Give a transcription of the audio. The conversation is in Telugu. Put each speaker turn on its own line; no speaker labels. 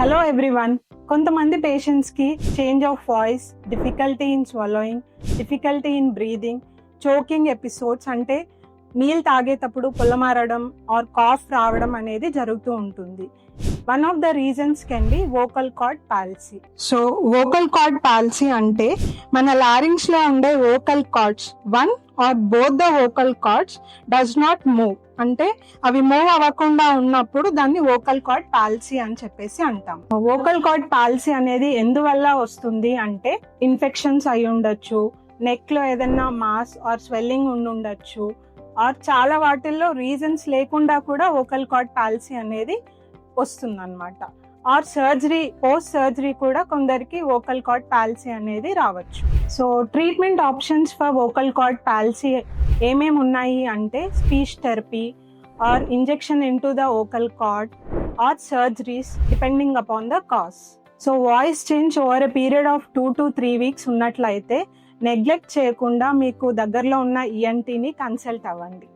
హలో ఎవ్రీవన్ కొంతమంది పేషెంట్స్కి change of voice difficulty in swallowing difficulty in breathing choking episodes అంటే నీళ్ళు తాగేటప్పుడు పొల్లమారడం ఆర్ కాఫ్ రావడం అనేది జరుగుతూ ఉంటుంది. One of the reasons can be vocal cord palsy so vocal cord palsy అంటే మన లారింగ్స్లో ఉండే vocal cords one or both the vocal cords does not move అంటే అవి మూవ్ అవ్వకుండా ఉన్నప్పుడు దాన్ని ఓకల్ కార్డ్ పాలసీ అని చెప్పేసి అంటాం. ఓకల్ కార్డ్ పాలసీ అనేది ఎందువల్ల వస్తుంది అంటే ఇన్ఫెక్షన్స్ అయి ఉండొచ్చు నెక్లో ఏదైనా మాస్ ఆర్ స్వెల్లింగ్ ఉండుండొచ్చు ఆర్ చాలా వాటిల్లో రీజన్స్ లేకుండా కూడా ఓకల్ కార్డ్ పాలసీ అనేది వస్తుంది అనమాట ఆర్ సర్జరీ పోస్ట్ సర్జరీ కూడా కొందరికి వోకల్ కార్డ్ పాలసీ అనేది రావచ్చు. So treatment options for vocal cord palsy ఏమేమి ఉన్నాయి అంటే speech therapy or injection into the vocal cord or surgeries depending upon the cause so voice change over a period of two to three weeks ఉన్నట్లయితే నెగ్లెక్ట్ చేయకుండా మీకు దగ్గరలో ఉన్న ఈఎన్టీని కన్సల్ట్ అవ్వండి.